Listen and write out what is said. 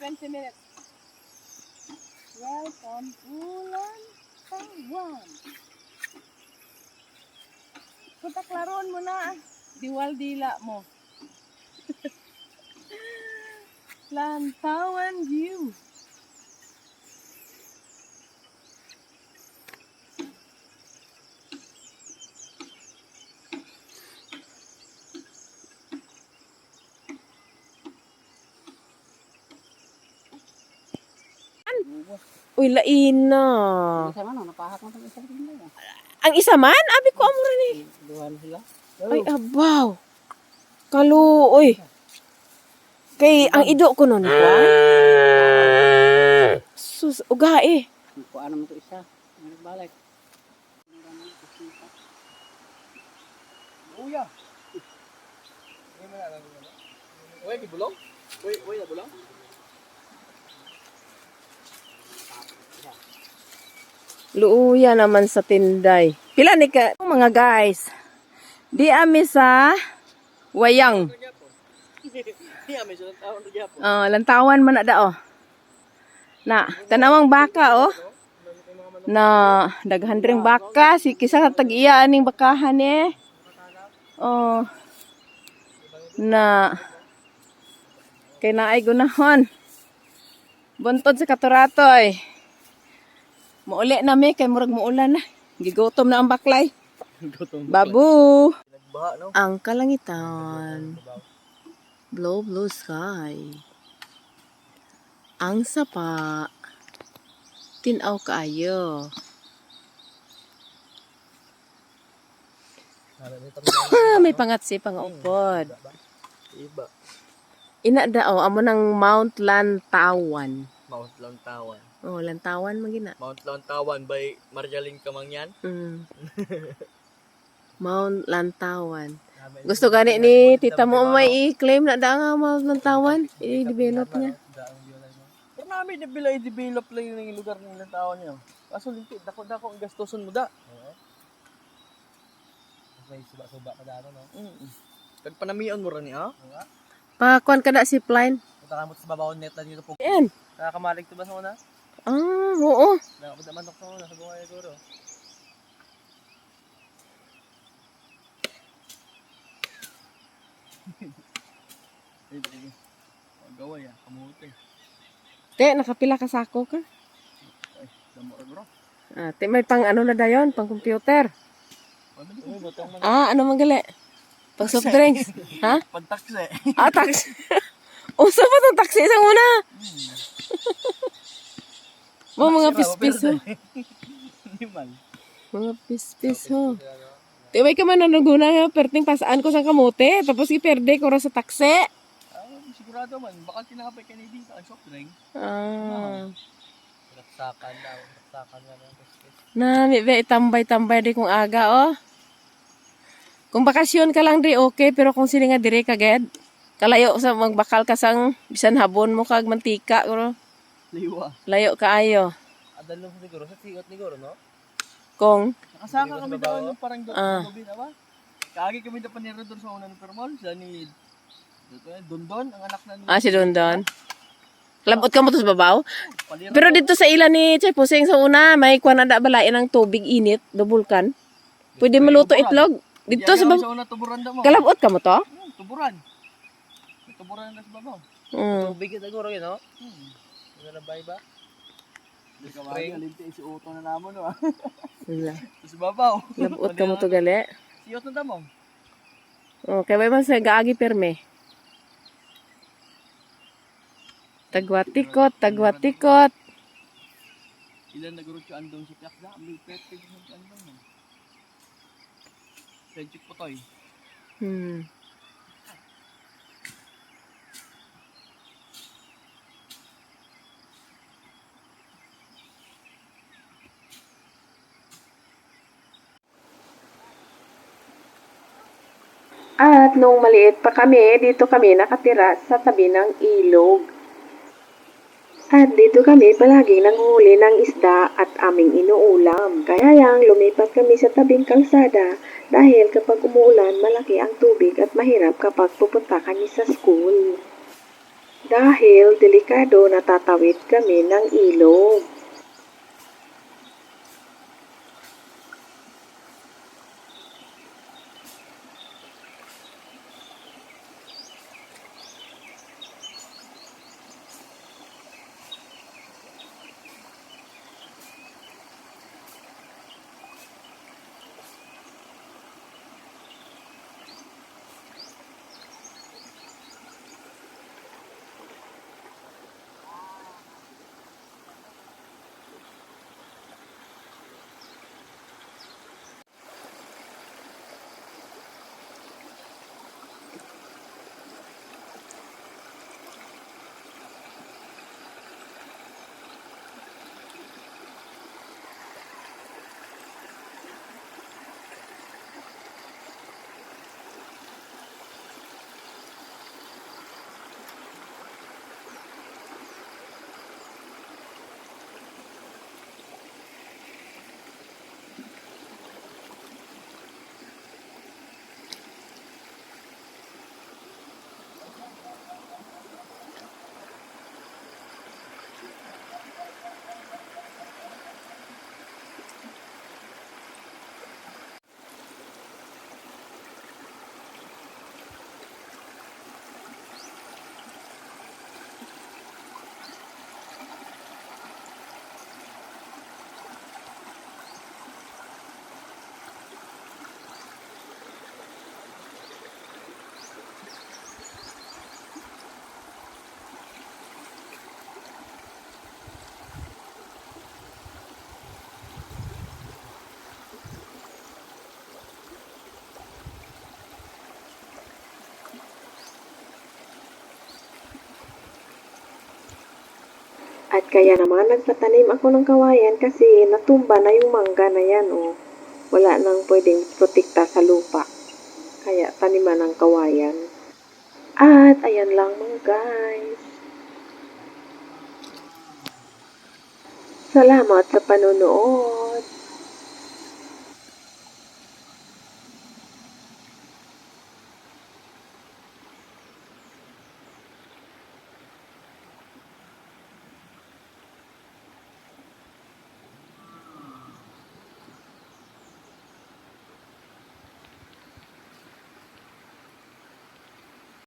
20 minutes. Welcome ulan tawon. Punta klaron mo na. Diwal dila mo. Lantawan view. Uy, lain na. Isa man, mo itong isang rin mo. Ang isa man? Abi ko amo rin eh. Duhan sila. Ay, abaw. Kalu, uy. Kay, ang ido ko nun, Juan. Sus, uga eh. Kung ano mo ito isa. Balik? Uya. Uy, di bulong? Uy, uy, na bulong? Luuya naman sa tinday. Pila ni ka, mga guys. Di ami sa wayang. Di amin sa taon na Japo. Ah, lantawan man na da oh. Na, tanawang baka oh. Na daghan ring baka si kisa ka tag-iya aning bakahan eh. Oh. Na kay naay gunahon. Buntod sa katuratoy. Muuli na mi kay murag muulan na. Gigutom na ang baklay. Gutom. Babu. Ang kalangitan. Blue blue sky. Ang sapa. Tinaw kaayo. May pangatsi pangupod. Iba. Ina daw amo ng Mount Lantawan. Mount Lantawan. Oh, Lantawan magina. Mount Lantawan by Marjaling Kamangyan. Mm. Mount Lantawan. Gusto gani ni tita mo may i-claim na da nga Mount Lantawan. I-develop niya. Pero namin nabila i-develop lang yung lugar ng Lantawan niyo. Kaso linti, dako-dako ang gastuson mo da. Oo. May suba-suba ka dano, no? Mm. Kag panamion mo rin niya, ha? Pakuan ka na si Pline. Punta ka mo sa babaw net na dito po. Yan. Nakakamalig to ba sa una? Ah, oo. Nakapagda man sa una, sa buhay siguro. Ay, ay. Gaway ah, kamuti. Te, nakapila ka sako ka? Ay, damo ra bro. Ah, te, may pang ano na dayon, pang computer. Ah, ano man gali? Pang soft drinks. ha? Pagtakse. Ah, taxi. Usa pa tong taxi isang una. Mo mga pispis ho. Man. Mga pispis ho. Te, may ka man nanuguna nga, perting pasaan ko sa kamote, tapos iperde ko ra sa taxi. Ah, sigurado man. Baka kinakapay ka ni dito ang soft drink. Ah. Raksakan daw. Raksakan nga ng biscuit. Na, may be, tambay-tambay di kong aga, oh. Kung bakasyon ka lang di, okay. Pero kung sini nga dire ka, ged. Kalayo sa magbakal ka sang bisan habon mo kag mantika, bro. Liwa. Layo kaayo. Adalong siguro sa sigot ni Goro, no? Kung, Nakasaka kami daw ng parang doon Ah. sa ba? Kagi kami daw panira doon sa unang permol. Sa ni Dondon, ang anak na ni ah, si Don Don. Labot ka mo to sa babaw. Panira. Pero dito sa ilan ni Chay Pusing sa una, may kuwan na balain ng tubig init, dubulkan. Pwede maluto itlog. Dito sa babaw. Sa una tuburan daw mo. Kalabot ka mo to? Hmm, tuburan. May tuburan na sa babaw. Mm. Tubig ito siguro yun, no? Hmm. Ano na ba iba? Spring. Alinti si Uto na namon, no? Wala. Sa babaw. Labot ka mo to gali. Si Uto na mo. Oh, kaya man sa gaagi perme. Tagwatikot, tagwatikot. Ilan na guro siya andong sa piyak May pwede sa andong. Friendship po toy. Hmm. At nung maliit pa kami, dito kami nakatira sa tabi ng ilog. At dito kami palagi nanghuli ng isda at aming inuulam. Kaya yang lumipat kami sa tabing kalsada dahil kapag umuulan malaki ang tubig at mahirap kapag pupunta kami sa school. Dahil delikado natatawid kami ng ilog. At kaya naman nagpatanim ako ng kawayan kasi natumba na yung mangga na yan oh. Wala nang pwedeng protekta sa lupa. Kaya taniman ng kawayan. At ayan lang mga guys. Salamat sa panonood.